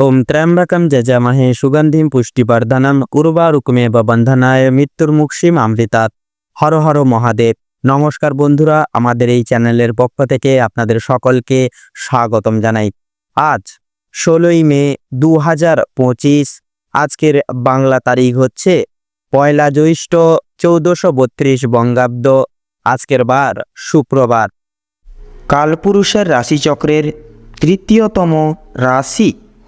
ওম ত্র্যম্বকম যজামহে সুগন্ধিম পুষ্টিবর্ধনম উর্বারুকমেব বন্ধনায় মৃত্যুর মুক্ষিম আমৃতাৎ হর হর মহাদেব নমস্কার বন্ধুরা, আমাদের এই চ্যানেলের পক্ষ থেকে আপনাদের সকলকে স্বাগতম জানাই। আজ ষোলোই মে দু হাজার পঁচিশ, আজকের বাংলা তারিখ হচ্ছে পয়লা জ্যৈষ্ঠ চৌদ্দশো বত্রিশ বঙ্গাব্দ, আজকের বার শুক্রবার। কালপুরুষের রাশিচক্রের তৃতীয়তম রাশি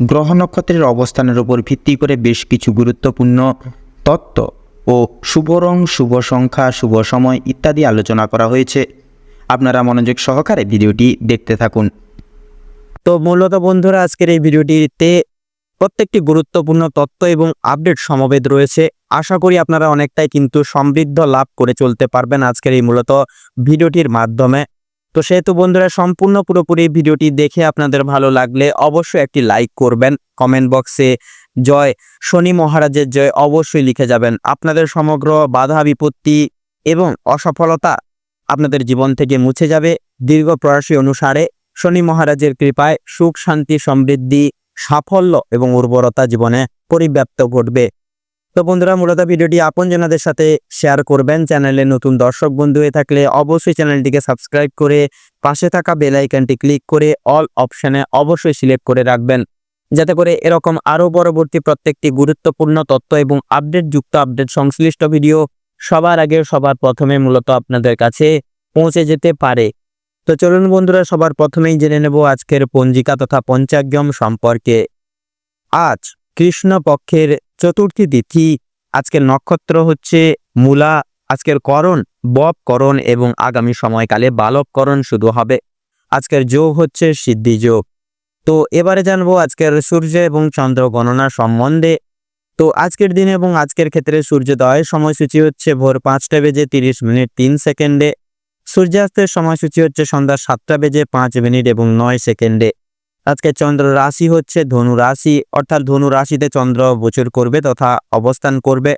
গ্রহ নক্ষত্রের অবস্থানের উপর ভিত্তি করে বেশ কিছু গুরুত্বপূর্ণ তত্ত্ব ও শুভ রং, শুভ সংখ্যা, শুভ সময় ইত্যাদি আলোচনা করা হয়েছে। আপনারা মনোযোগ সহকারে ভিডিওটি দেখতে থাকুন। তো মূলত বন্ধুরা, আজকের এই ভিডিওটিতে প্রত্যেকটি গুরুত্বপূর্ণ তত্ত্ব এবং আপডেট সমবেত রয়েছে। আশা করি আপনারা অনেকটাই কিন্তু সমৃদ্ধ লাভ করে চলতে পারবেন আজকের এই মূলত ভিডিওটির মাধ্যমে। তো সেহেতু বন্ধুরা, সম্পূর্ণ পুরোপুরি ভিডিওটি দেখে আপনাদের ভালো লাগলে অবশ্যই একটি লাইক করবেন। কমেন্ট বক্সে জয়, শনি মহারাজের জয় অবশ্যই লিখে যাবেন। আপনাদের সমগ্র বাধা, বিপত্তি এবং অসফলতা আপনাদের জীবন থেকে মুছে যাবে। দীর্ঘ প্রয়াসী অনুসারে শনি মহারাজের কৃপায় সুখ, শান্তি, সমৃদ্ধি, সাফল্য এবং উর্বরতা জীবনে পরিব্যাপ্ত ঘটবে। তো বন্ধুরা, মূলত ভিডিওটি আপনজনাদের সাথে শেয়ার করবেন। চ্যানেলে নতুন দর্শক বন্ধু হয়ে থাকলে অবশ্যই চ্যানেলটিকে সাবস্ক্রাইব করে পাশে থাকা বেল আইকনটি ক্লিক করে অল অপশনে অবশ্যই সিলেক্ট করে রাখবেন। যাতে করে এরকম আরও পরবর্তী প্রত্যেকটি গুরুত্বপূর্ণ তথ্য এবং আপডেট যুক্ত আপডেট সংশ্লিষ্ট ভিডিও সবার আগে সবার প্রথমে মূলত আপনাদের কাছে পৌঁছে যেতে পারে। তো চলুন বন্ধুরা, সবার প্রথমেই জেনে নেব আজকের পঞ্জিকা তথা পঞ্চাগ্যম সম্পর্কে। আজ কৃষ্ণ পক্ষের চতুর্থী তিথি, আজকের নক্ষত্র হচ্ছে মূলা, আজকের করণ বব করণ এবং আগামী সময়কালে বালক করণ শুরু হবে। আজকের যোগ হচ্ছে সিদ্ধি যোগ। তো এবারে জানব আজকের সূর্য এবং চন্দ্র গণনা সম্বন্ধে। তো আজকের দিনে এবং আজকের ক্ষেত্রে সূর্যোদয়ের সময়সূচি হচ্ছে ভোর পাঁচটা বেজে তিরিশ মিনিট তিন সেকেন্ডে। সূর্যাস্তের সময়সূচি হচ্ছে সন্ধ্যা সাতটা বেজে পাঁচ মিনিট এবং নয় সেকেন্ডে। আজকে চন্দ্র রাশি হচ্ছে ধনু রাশি, অর্থাৎ ধনু রাশিতে চন্দ্র গোচর করবে তথা অবস্থান করবে।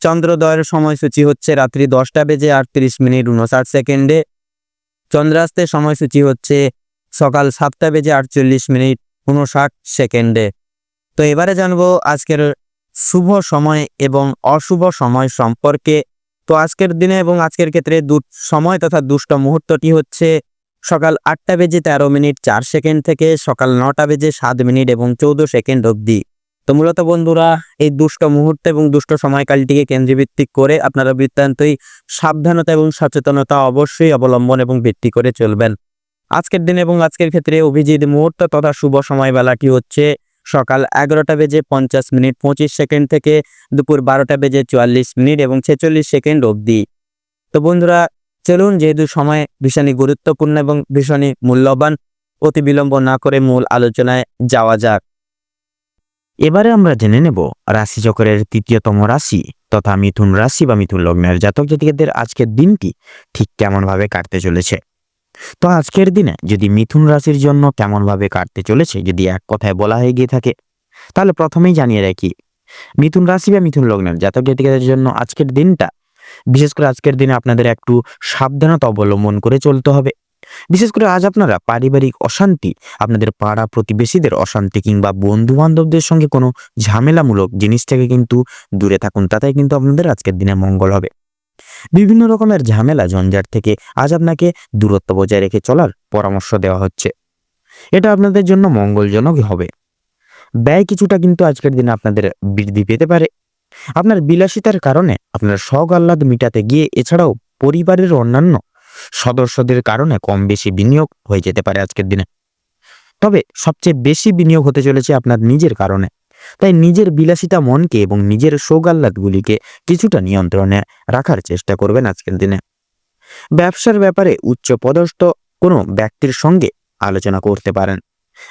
চন্দ্রোদয়ের সময়সূচি হচ্ছে রাত্রি দশটা বেজে আটত্রিশ মিনিট উনষাট সেকেন্ডে। চন্দ্রাস্তের সময়সূচি হচ্ছে সকাল সাতটা বেজে আটচল্লিশ মিনিট উনষাট সেকেন্ডে। তো এবারে জানব আজকের শুভ সময় এবং অশুভ সময় সম্পর্কে। তো আজকের দিনে এবং আজকের ক্ষেত্রে দু সময় তথা দুষ্ট মুহূর্তটি হচ্ছে সকাল আটটা বেজে তেরো মিনিট চার সেকেন্ড থেকে সকাল নটা বেজে সাত মিনিট এবং চৌদ্দ সেকেন্ড অবধি। তো মূলত বন্ধুরা, এই দুষ্ট মুহূর্ত এবং দুষ্ট সময়কালটিকে কেন্দ্রভিত্তিক করে আপনারা বৃত্তান্তই সাবধানতা এবং সচেতনতা অবশ্যই অবলম্বন এবং ভিত্তি করে চলবেন। আজকের দিন এবং আজকের ক্ষেত্রে অভিজিৎ মুহূর্ত তথা শুভ সময়বেলাটি হচ্ছে সকাল এগারোটা বেজে পঞ্চাশ মিনিট পঁচিশ সেকেন্ড থেকে দুপুর বারোটা বেজে চুয়াল্লিশ মিনিট এবং ছেচল্লিশ সেকেন্ড অবধি। তো বন্ধুরা চলুন, যেহেতু সময় ভীষণই গুরুত্বপূর্ণ এবং ভীষণই মূল্যবান, অতি বিলম্ব না করে মূল আলোচনায় যাওয়া যাক। এবারে আমরা জেনে নেব রাশিচক্রের তৃতীয়তম রাশি তথা মিথুন রাশি বা মিথুন লগ্নের জাতক জাতিকাদের আজকের দিনটি ঠিক কেমনভাবে কাটতে চলেছে। তো আজকের দিনে যদি মিথুন রাশির জন্য কেমনভাবে কাটতে চলেছে, যদি এক কথায় বলা হয়ে গিয়ে থাকে, তাহলে প্রথমেই জানিয়ে রাখি, মিথুন রাশি বা মিথুন লগ্নের জাতক জাতিকাদের জন্য আজকের দিনটা বিশেষ করে আজকের দিনে আপনাদের একটু সাবধানতা অবলম্বন করে চলতে হবে। বিশেষ করে আজ আপনারা পারিবারিক অশান্তি, আপনাদের পাড়া প্রতিবেশীদের অশান্তি কিংবা বন্ধু বান্ধবদের সঙ্গে কোনো ঝামেলামূলক জিনিস থেকে কিন্তু দূরে থাকুন তাতে কিন্তু আপনাদের আজকের দিনে মঙ্গল হবে। বিভিন্ন রকমের ঝামেলা ঝঞ্ঝাট থেকে আজ আপনাকে দূরত্ব বজায় রেখে চলার পরামর্শ দেওয়া হচ্ছে। এটা আপনাদের জন্য মঙ্গলজনক হবে। ব্যয় কিছুটা কিন্তু আজকের দিনে আপনাদের বৃদ্ধি পেতে পারে। আপনার বিলাসিতার কারণে আপনার শখ আহ্লাদ মিটাতে গিয়ে এছাড়াও পরিবারের অন্যান্য সদস্যদের কারণে কম বেশি বিনিয়োগ হয়ে যেতে পারে আজকের দিনে। তবে সবচেয়ে বেশি বিনিয়োগ হতে চলেছে আপনার নিজের কারণে। তাই নিজের বিলাসিতা মনকে এবং নিজের সৌগাল্লাদগুলিকে কিছুটা নিয়ন্ত্রণে রাখার চেষ্টা করবেন আজকের দিনে। ব্যবসার ব্যাপারে উচ্চ পদস্থ কোনো ব্যক্তির সঙ্গে আলোচনা করতে পারেন।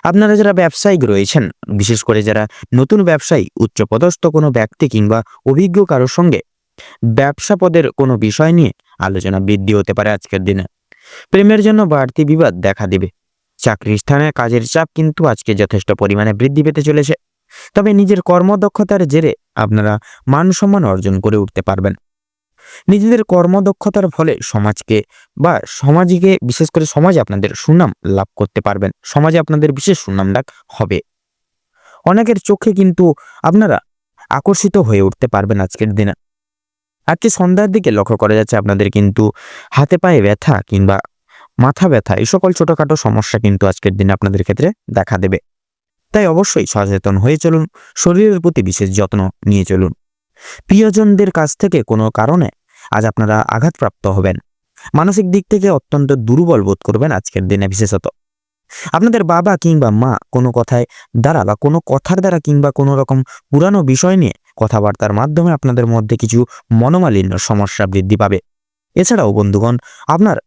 আপনারা যারা ব্যবসায়িক রয়েছেন, বিশেষ করে যারা নতুন ব্যবসায়ী, উচ্চপদস্থ কোনো ব্যক্তি কিংবা অভিজ্ঞ কারোর সঙ্গে ব্যবসা পদের কোনো বিষয় নিয়ে আলোচনা বৃদ্ধি হতে পারে আজকের দিনে। প্রেমের জন্য বাড়তি বিবাদ দেখা দিবে। চাকরির স্থানে কাজের চাপ কিন্তু আজকে যথেষ্ট পরিমাণে বৃদ্ধি পেতে চলেছে। তবে নিজের কর্মদক্ষতার জেরে আপনারা মান সম্মান অর্জন করে উঠতে পারবেন। নিজেদের কর্মদক্ষতার ফলে সমাজকে বা সমাজকে, বিশেষ করে সমাজে আপনাদের সুনাম লাভ করতে পারবেন। সমাজে আপনাদের বিশেষ সুনাম ডাক হবে। অনেকের চোখে কিন্তু আপনারা আকর্ষিত হয়ে উঠতে পারবেন আজকের দিনে। আজকে সন্ধ্যার দিকে লক্ষ্য করা যাচ্ছে আপনাদের কিন্তু হাতে পায়ে ব্যথা কিংবা মাথা ব্যথা, এই সকল ছোটখাটো সমস্যা কিন্তু আজকের দিনে আপনাদের ক্ষেত্রে দেখা দেবে। তাই অবশ্যই সচেতন হয়ে চলুন, শরীরের প্রতি বিশেষ যত্ন নিয়ে চলুন। প্রিয়জনদের কাছ থেকে কোনো কারণে আজ আপনারা আঘাতপ্রাপ্ত হবেন। মানসিক দিক থেকে অত্যন্ত দুর্বল বোধ করবেন আজকের দিনে বিশেষত। আপনাদের বাবা কিংবা মা কোনো কথায় দ্বারা বা কোনো কথার দ্বারা কিংবা কোনো রকম পুরানো বিষয় নিয়ে কথাবার্তার মাধ্যমে আপনাদের মধ্যে কিছু মনোমালিন্য সমস্যা বৃদ্ধি পাবে। এছাড়াও বন্ধুগণ, আপনার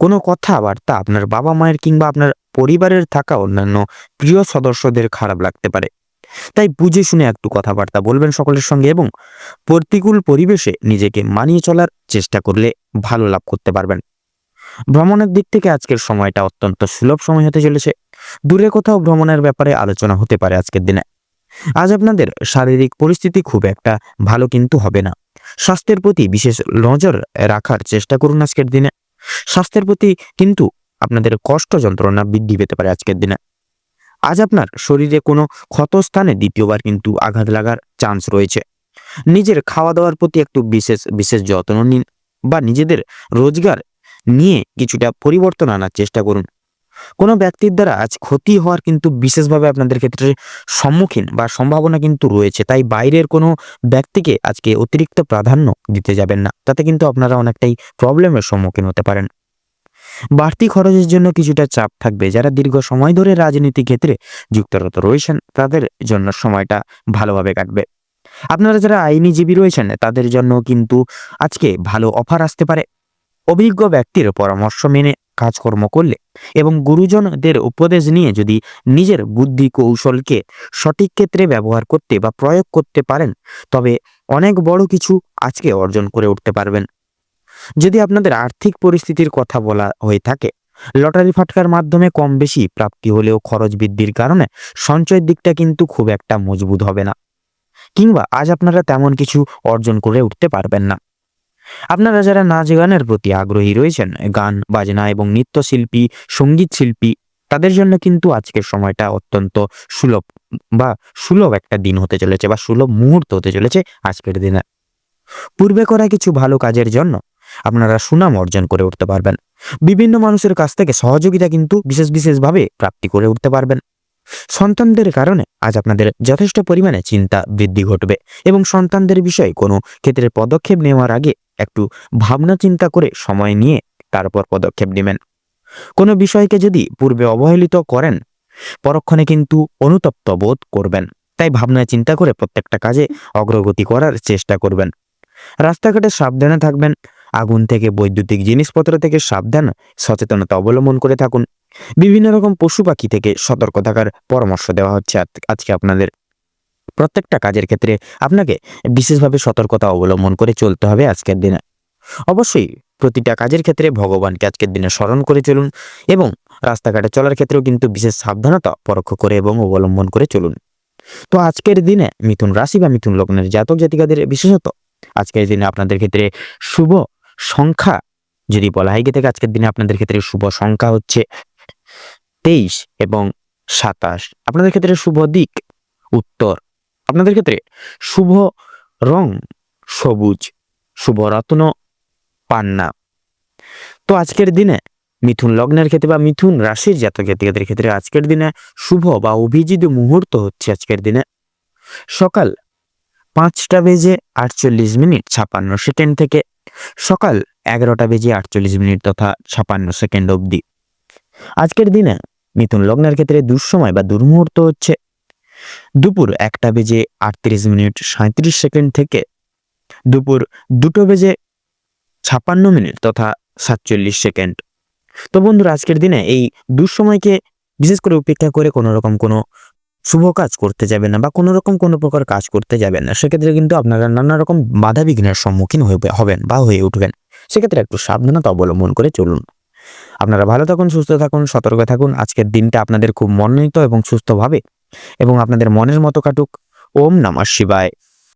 কোনো কথাবার্তা আপনার বাবা মায়ের কিংবা আপনার পরিবারের থাকা অন্যান্য প্রিয় সদস্যদের খারাপ লাগতে পারে। তাই বুঝে শুনে একটু কথাবার্তা বলবেন সকলের সঙ্গে এবং প্রতিকূল পরিবেশে নিজেকে মানিয়ে চলার চেষ্টা করলে ভালো লাভ করতে পারবেন। ভ্রমণের দিক থেকে আজকের সময়টা অত্যন্ত সুলভ সময় হতে চলেছে। দূরে কোথাও ভ্রমণের ব্যাপারে আলোচনা হতে পারে আজকের দিনে। আজ আপনাদের শারীরিক পরিস্থিতি খুব একটা ভালো কিন্তু হবে না। স্বাস্থ্যের প্রতি বিশেষ নজর রাখার চেষ্টা করুন আজকের দিনে। স্বাস্থ্যের প্রতি কিন্তু আপনাদের কষ্ট যন্ত্রণা বৃদ্ধি পেতে পারে আজকের দিনে। আজ আপনার শরীরে কোনো ক্ষতস্থানে দ্বিতীয়বার কিন্তু আঘাত লাগার চান্স রয়েছে। নিজের খাওয়া দাওয়ার প্রতি একটু বিশেষ বিশেষ যত্ন নিন বা নিজেদের রোজগার নিয়ে কিছুটা পরিবর্তন আনার চেষ্টা করুন। কোনো ব্যক্তির দ্বারা আজ ক্ষতি হওয়ার কিন্তু বিশেষভাবে আপনাদের ক্ষেত্রে সম্মুখীন বা সম্ভাবনা কিন্তু রয়েছে, তাই বাইরের কোনো ব্যক্তিকে আজকে অতিরিক্ত প্রাধান্য দিতে যাবেন না। তাতে কিন্তু আপনারা অনেকটাই প্রবলেমের সম্মুখীন হতে পারেন। বাড়তি খরচের জন্য কিছুটা চাপ থাকবে। যারা দীর্ঘ সময় ধরে রাজনীতি ক্ষেত্রে যুক্তরত রয়েছেন, তাদের জন্য সময়টা ভালোভাবে কাটবে। আপনারা যারা আইনিজীবী রয়েছেন, তাদের জন্য কিন্তু আজকে ভালো অফার আসতে পারে। অভিজ্ঞ ব্যক্তির পরামর্শ মেনে কাজকর্ম করলে এবং গুরুজনদের উপদেশ নিয়ে যদি নিজের বুদ্ধি কৌশলকে সঠিক ক্ষেত্রে ব্যবহার করতে বা প্রয়োগ করতে পারেন, তবে অনেক বড় কিছু আজকে অর্জন করে উঠতে পারবেন। যদি আপনাদের আর্থিক পরিস্থিতির কথা বলা হয়ে থাকে, লটারি ফাটকার মাধ্যমে কম বেশি প্রাপ্তি হলেও খরচ বৃদ্ধির কারণে সঞ্চয়ের দিকটা কিন্তু খুব একটা মজবুত হবে না। কিংবা আজ আপনারা তেমন কিছু অর্জন করে উঠতে পারবেন না। আপনারা যারা নাচ গানের প্রতি আগ্রহী রয়েছেন, গান, বাজনা এবং নৃত্যশিল্পী, সংগীত শিল্পী, তাদের জন্য কিন্তু আজকের সময়টা অত্যন্ত সুলভ বা সুলভ একটা দিন হতে চলেছে বা সুলভ মুহূর্ত হতে চলেছে আজকের দিনে। পূর্বে করা কিছু ভালো কাজের জন্য আপনারা সুনাম অর্জন করে উঠতে পারবেন। বিভিন্ন মানুষের কাছ থেকে সহযোগিতা কিন্তু বিশেষ বিশেষভাবে প্রাপ্তি করে উঠতে পারবেন। সন্তানদের কারণে আজ আপনাদের যথেষ্ট পরিমাণে চিন্তা বৃদ্ধি ঘটবে এবং সন্তানদের বিষয়ে কোনো ক্ষেত্রে পদক্ষেপ নেওয়ার আগে একটু ভাবনা চিন্তা করে সময় নিয়ে তারপর পদক্ষেপ নেবেন। কোনো বিষয়কে যদি পূর্বে অবহেলিত করেন, পরক্ষণে কিন্তু অনুতপ্ত বোধ করবেন। তাই ভাবনা চিন্তা করে প্রত্যেকটা কাজে অগ্রগতি করার চেষ্টা করবেন। রাস্তাঘাটে সাবধানে থাকবেন আগুন থেকে, বৈদ্যুতিক জিনিসপত্র থেকে সাবধান, সচেতনতা অবলম্বন করে থাকুন। বিভিন্ন রকম পশু পাখি থেকে সতর্ক থাকার পরামর্শ দেওয়া হচ্ছে আজ- আজকে আপনাদের। প্রত্যেকটা কাজের ক্ষেত্রে আপনাকে বিশেষভাবে সতর্কতা অবলম্বন করে চলতে হবে আজকের দিনে। অবশ্যই প্রতিটা কাজের ক্ষেত্রে ভগবানকে আজকের দিনে স্মরণ করে চলুন এবং রাস্তাঘাটে চলার ক্ষেত্রেও কিন্তু বিশেষ সাবধানতা পরোক্ষ করে এবং অবলম্বন করে চলুন। তো আজকের দিনে মিথুন রাশি বা মিথুন লগ্নের জাতক জাতিকাদের বিশেষত আজকের দিনে আপনাদের ক্ষেত্রে শুভ সংখ্যা, যদি বলা হয় থাকে আজকের দিনে আপনাদের ক্ষেত্রে শুভ সংখ্যা হচ্ছে তেইশ এবং সাতাশ। আপনাদের ক্ষেত্রে শুভ দিক উত্তর। আপনাদের ক্ষেত্রে শুভ রং সবুজ, শুভ রত্ন পান্না। তো আজকের দিনে মিথুন লগ্নের ক্ষেত্রে বা মিথুন রাশির জাতক জাতিকাদের ক্ষেত্রে আজকের দিনে শুভ বা অভিজিৎ মুহূর্ত হচ্ছে আজকের দিনে সকাল পাঁচটা বেজে আটচল্লিশ মিনিট ছাপান্ন সেকেন্ড থেকে সকাল এগারোটা বেজে আটচল্লিশ মিনিট তথা ছাপান্ন সেকেন্ড অবধি। আজকের দিনে মিথুন লগ্নের ক্ষেত্রে দুঃসময় বা দুর্মুহূর্ত হচ্ছে। দুপুর একটা বেজে আটত্রিশ মিনিট সাঁত্রিশ সেকেন্ড থেকে দুপুর দুটো বেজে ছাপান্ন মিনিট তথা সাতচল্লিশ সেকেন্ড। তো বন্ধুরা, আজকের দিনে এই দুঃসময়কে বিশেষ করে উপেক্ষা করে কোনো রকম কোনো শুভ কাজ করতে যাবেন না বা কোনো রকম কোনো প্রকার কাজ করতে যাবেন না, সেক্ষেত্রে কিন্তু আপনারা নানা রকম বাধা বিঘ্নের সম্মুখীন হয়ে হবেন বা হয়ে উঠবেন। সেক্ষেত্রে একটু সাবধানতা অবলম্বন করে চলুন। আপনারা ভালো থাকুন, সুস্থ থাকুন, সতর্ক থাকুন। আজকের দিনটা আপনাদের খুব মনোনীত এবং সুস্থভাবে এবং আপনাদের মনের মতো কাটুক। ওম নমঃ শিবায়।